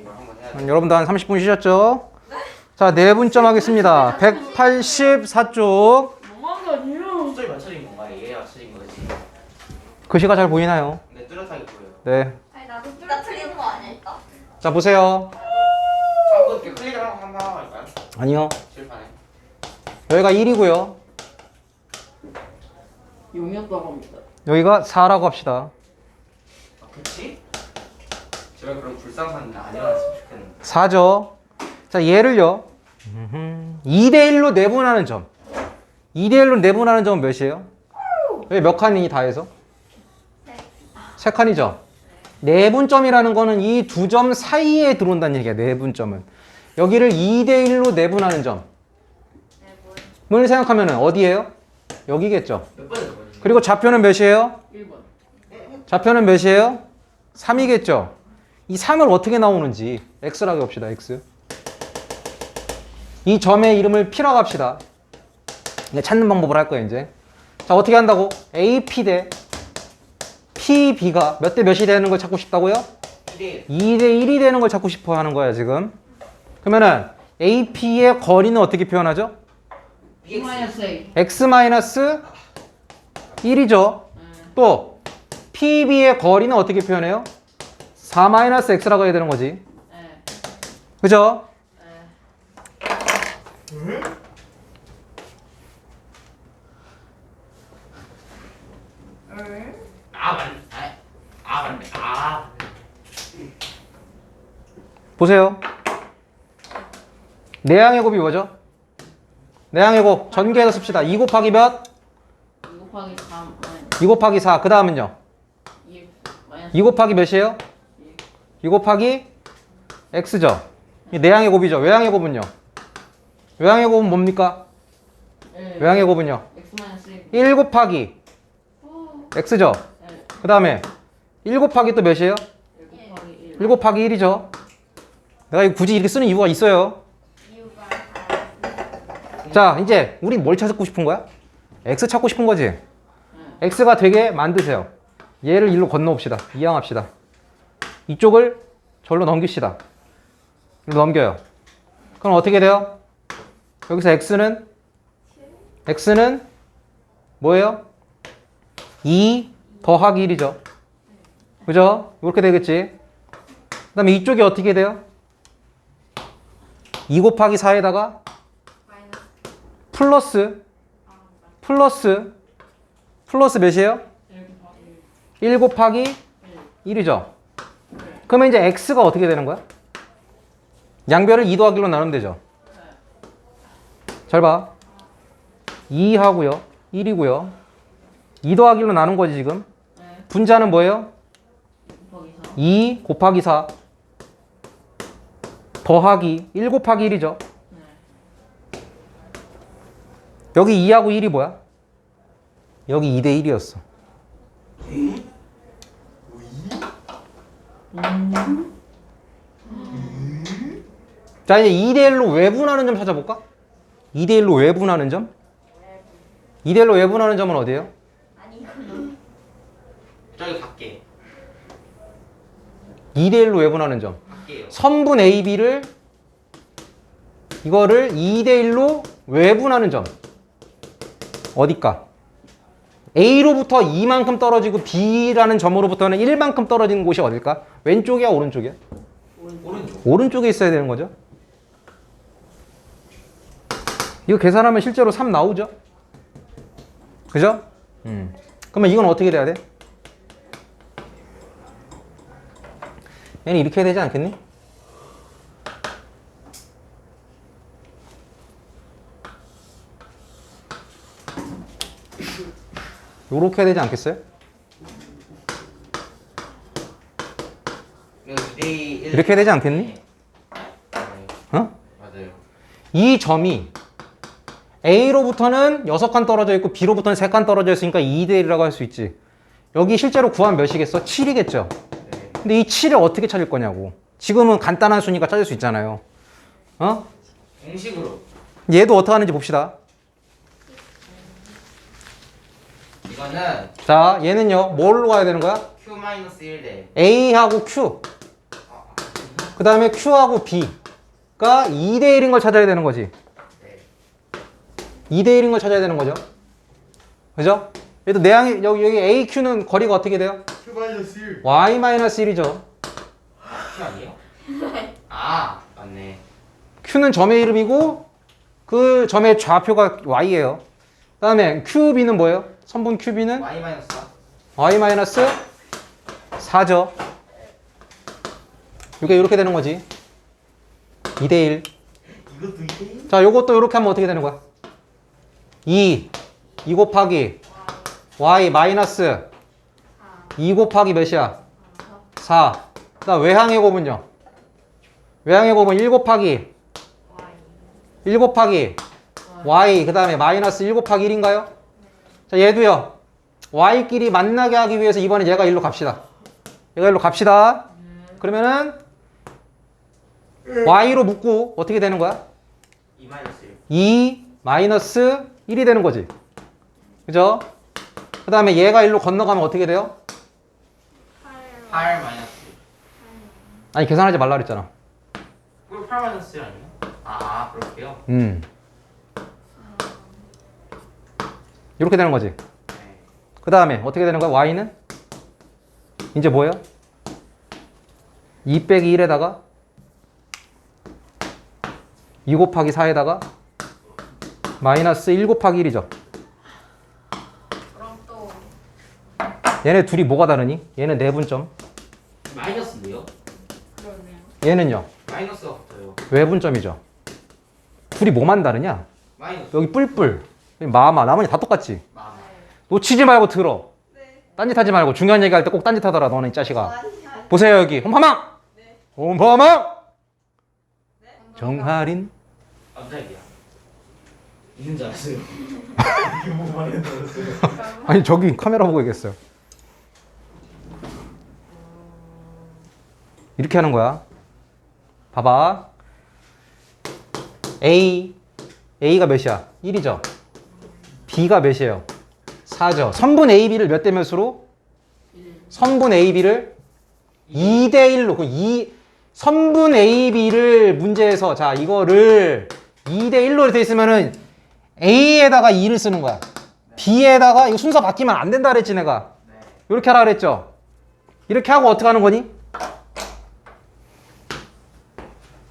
이걸 한번 해야 돼. 음, 여러분도 한 30분 쉬셨죠? 자, 네 분점 하겠습니다. 184쪽. 너무한 거 아니에요? 수절이 맞춰진 건가? 얘가 맞춰진 거지. 글씨가 잘 보이나요? 근데 뚜렷하게 보여. 네. 아니 나도 나 틀리는 거 아닐까? 자, 보세요. 한번 이렇게 클릭을 한번 하고 할까요? 아니요. 칠판에. 여기가 1이고요. 용이었다고 합니다. 여기가 4라고 합시다. 아, 그치? 제발 그런 불쌍한 안 일어났으면 좋겠는데. 4죠. 자, 얘를요. 2대1로 내분하는 점. 2대1로 내분하는 점은 몇이에요? 여기 몇 칸이 다 해서? 세 칸이죠. 내분점이라는 거는 이 두 점 사이에 들어온다는 얘기야, 내분점은. 여기를 2대1로 내분하는 점을 생각하면 어디예요? 여기겠죠. 몇 그리고 좌표는 몇이에요? 1번. 좌표는 몇이에요? 3이겠죠? 이 3을 어떻게 나오는지 x라고 합시다, x. 이 점의 이름을 p라고 합시다. 찾는 방법을 할 거예요, 이제. 자, 어떻게 한다고? AP 대 PB가 몇 대 몇이 되는 걸 찾고 싶다고요? 1대 2대 1이 되는 걸 찾고 싶어 하는 거야, 지금. 그러면은 AP의 거리는 어떻게 표현하죠? B 마이너스 A. x 1이죠. 또 PB의 거리는 어떻게 표현해요? 4-x라고 해야 되는 거지. 네. 그죠? 아. 아, 아. 아. 보세요. 내항의 곱이 뭐죠? 내항의 곱 전개해서 씁시다. 2 곱하기 몇? 2 곱하기 3. 아니. 2 곱하기 4. 그 다음은요? 2 마이너스 2 곱하기 몇이에요? 2 곱하기 x죠. 이 내항의 곱이죠. 외항의 곱은요? 외항의 곱은 뭡니까? 1. 외항의 곱은요? X 마이너스 1. 1 곱하기 x죠. 네. 그 다음에 1 곱하기 또 몇이에요? 1 곱하기 1. 1 곱하기 1이죠. 내가 이거 굳이 이렇게 쓰는 이유가 있어요. 이유가 자, 이제 우리 뭘 찾고 싶은 거야? x 찾고 싶은 거지. x가 되게 만드세요. 얘를 일로 건너봅시다. 이항합시다. 이쪽을 절로 넘깁시다. 넘겨요. 그럼 어떻게 돼요? 여기서 x는 x는 뭐예요? 2 더하기 1이죠. 그죠? 이렇게 되겠지. 그 다음에 이쪽이 어떻게 돼요? 2 곱하기 4에다가 마이너스 플러스 플러스 플러스 몇이에요? 1 곱하기 1. 1 곱하기 1이죠. 그러면 이제 x가 어떻게 되는 거야? 양변을 2 더하기로 나누면 되죠. 잘 봐. 2하고요. 1이고요. 2 더하기로 나눈 거지 지금. 네. 분자는 뭐예요? 2 곱하기 4. 2 곱하기 4 더하기 1 곱하기 1이죠. 네. 여기 2하고 1이 뭐야? 여기 2대 1이었어. 자, 이제 2대 1로 외분하는 점 찾아볼까? 2대 1로 외분하는 점? 2대 1로 외분하는 점은 어디예요? 저기 밖에. 2대 1로 외분하는 점. 밖에요. 선분 AB를 이거를 2대 1로 외분하는 점. 어디까? A로부터 2만큼 떨어지고 B라는 점으로부터는 1만큼 떨어지는 곳이 어딜까? 왼쪽이야, 오른쪽이야? 오른쪽. 오른쪽에 있어야 되는 거죠. 이거 계산하면 실제로 3 나오죠? 그죠? 음. 그러면 이건 어떻게 돼야 돼? 얘는 이렇게 해야 되지 않겠니? 요렇게 해야 되지 않겠어요? 이거 2대 1. 이렇게 해야 되지 않겠니? 네, 어? 맞아요. 이 점이 A로부터는 6칸 떨어져 있고 B로부터는 3칸 떨어져 있으니까 2대 1이라고 할 수 있지. 여기 실제로 구하면 몇이겠어? 7이겠죠? 네. 근데 이 7을 어떻게 찾을 거냐고. 지금은 간단한 수니까 찾을 수 있잖아요. 어? 공식으로. 얘도 어떻게 하는지 봅시다. 이거는 자, 얘는요, 뭘로 가야 되는 거야? Q-1 대 A하고 Q. 그 다음에 Q하고 B가 2대 1인 걸 찾아야 되는 거지. 네. 2대 1인 걸 찾아야 되는 거죠. 그죠? 얘도 내항이, 여기, 여기 AQ는 거리가 어떻게 돼요? Q 마이너스 1. Y-1이죠. Q 아니에요? 아 맞네. Q는 점의 이름이고 그 점의 좌표가 Y예요. 그 다음에 QB는 뭐예요? 선분 QB는 Y 마이너스 4. Y-4죠. 이게 이렇게 되는 거지. 2대1. 이것도 이게? 자, 요것도 이렇게 하면 어떻게 되는 거야? 2, 2 곱하기 y 마이너스 2 곱하기 몇이야? 4. 그다음 외항의 곱은요? 외항의 곱은 1 곱하기 1 곱하기 y 그다음에 마이너스 1 곱하기 1인가요? 자, 얘도요. y끼리 만나게 하기 위해서 이번에 얘가 일로 갑시다. 얘가 일로 갑시다. 그러면은 y로 묶고 어떻게 되는 거야? 2 마이너스 1. 2 마이너스 1이 되는 거지. 그죠? 그 다음에 얘가 일로 건너가면 어떻게 돼요? 8 마이너스 1. 아니 계산하지 말라 그랬잖아. 그거 8 마이너스 1 아니에요? 아 그렇게요? 음. 이렇게 되는 거지. 네. 그 다음에 어떻게 되는 거야? y는? 이제 뭐예요? 2 빼기 1에다가 2 곱하기 4에다가 마이너스 1 곱하기 1이죠. 그럼 또 얘네 둘이 뭐가 다르니? 얘는 내분점. 마이너스인데요? 그러네요. 얘는요. 마이너스가 붙어요. 외분점이죠. 둘이 뭐만 다르냐? 마이너스. 여기 뿔뿔, 마마, 나머지 다 똑같지. 마. 놓치지 말고 들어. 네. 딴짓 하지 말고 중요한 얘기 할 때 꼭 딴짓 하더라 너는 이 자식아. 아니 보세요 여기 홈파망. 홈파망. 정할인. 깜짝이야. 있는 줄 알았어요. 이게 뭐줄 알았어요. 아니 저기 카메라 보고 얘기했어요. 이렇게 하는 거야. 봐봐. A A가 몇이야? 1이죠. B가 몇이에요? 4죠. 선분 AB를 몇 대 몇으로? 선분 AB를 2 대 1로 그 2, 선분 AB를 문제에서 자 이거를 2 대 1로 돼 있으면은 A에다가 2를 쓰는 거야. B에다가 이거 순서 바뀌면 안 된다 그랬지 내가. 네. 이렇게 하라 그랬죠. 이렇게 하고 어떻게 하는 거니?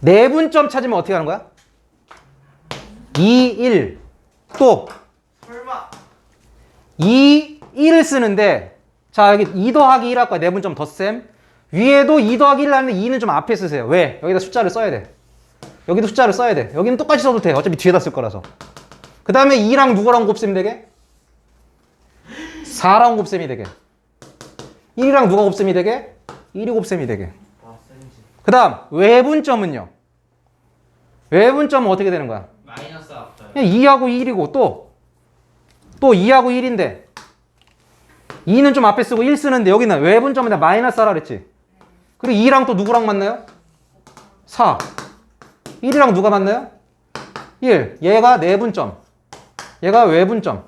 내분점 찾으면 어떻게 하는 거야? 2, 1. 또 설마. 2, 1을 쓰는데 자 여기 2 더하기 1할 거야 내분점 덧셈 위에도 2 더하기 1을 하는데 2는 좀 앞에 쓰세요 왜? 여기다 숫자를 써야 돼 여기도 숫자를 써야 돼 여기는 똑같이 써도 돼 어차피 뒤에다 쓸 거라서 그 다음에 2랑 누구랑 곱셈이 되게? 4랑 곱셈이 되게 1이랑 누가 곱셈이 되게? 1이 곱셈이 되게 와 센지. 그 다음 외분점은요 외분점은 어떻게 되는 거야? 마이너스가 붙어요. 그냥 2하고 1이고 또, 또 2하고 1인데 2는 좀 앞에 쓰고 1 쓰는데 여기는 외분점에다 마이너스 하라 그랬지. 그리고 2랑 또 누구랑 만나요? 4. 1이랑 누가 만나요? 1. 얘가 내분점. 얘가 외분점.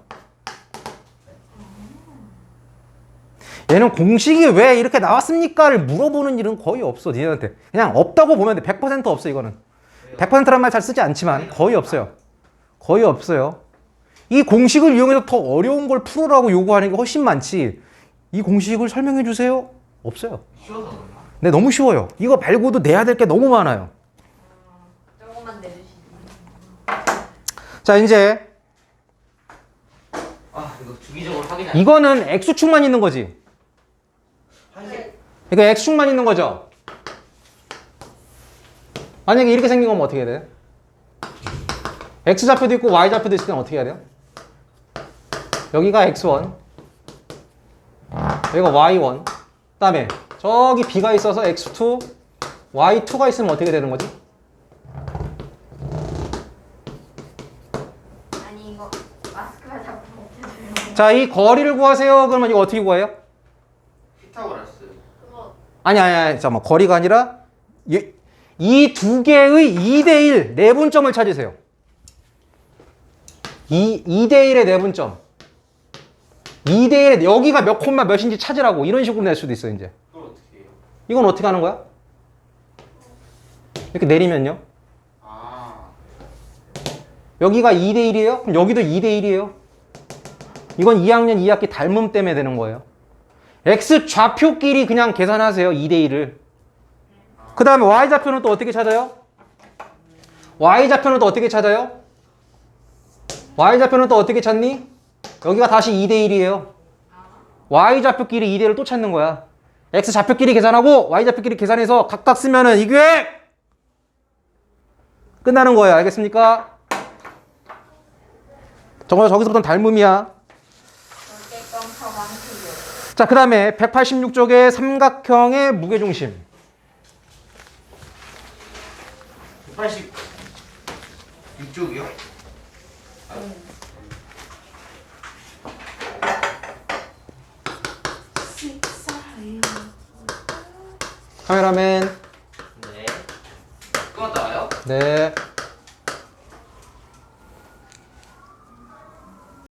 얘는 공식이 왜 이렇게 나왔습니까를 물어보는 일은 거의 없어 니네한테 그냥 없다고 보면 돼100% 없어 이거는 100%란 말 잘 쓰지 않지만 거의 없어요 거의 없어요. 이 공식을 이용해서 더 어려운 걸 풀으라고 요구하는 게 훨씬 많지. 이 공식을 설명해 주세요? 없어요. 쉬워서 그런가? 네, 너무 쉬워요. 이거 말고도 내야 될 게 너무 많아요. 조금만 내주시면 자, 이제 아 이거 주기적으로 확인해. 이거는 X축만 있는 거지. 이거 X축만 있는 거죠. 만약에 이렇게 생긴 거면 어떻게 해야 돼? X좌표도 있고 Y좌표도 있을 때는 어떻게 해야 돼요? 여기가 X1 여기가 Y1 그 다음에 저기 B가 있어서 X2 Y2가 있으면 어떻게 되는 거지? 아니 이거 마스크가 자꾸 벗겨져요 자, 이 거리를 구하세요. 그러면 이거 어떻게 구해요? 피타고라스. 그거 아니, 아니, 아니, 잠깐만. 거리가 아니라 이 두 개의 2대1 내분점을 찾으세요. 이 2대1의 내분점. 2대1의 여기가 몇 콤마 몇인지 찾으라고 이런 식으로 낼 수도 있어, 이제. 그걸 어떻게 해요? 이건 어떻게 하는 거야? 이렇게 내리면요. 아. 여기가 2대1이에요? 그럼 여기도 2대1이에요. 이건 2학년 2학기 닮음 때문에 되는 거예요. x 좌표끼리 그냥 계산하세요. 2대1을. 그 다음에 y 좌표는 또 어떻게 찾아요? y 좌표는 또 어떻게 찾아요? y 좌표는 또 어떻게 찾니? 여기가 다시 2대1이에요. y 좌표끼리 2대1을 또 찾는 거야. x 좌표끼리 계산하고 y 좌표끼리 계산해서 각각 쓰면은 이게 끝나는 거예요. 알겠습니까? 저거 저기서부터는 닮음이야. 자, 그 다음에 186쪽의 삼각형의 무게중심. 86쪽이요? 카메라맨. 네. 끊었다 와요? 네.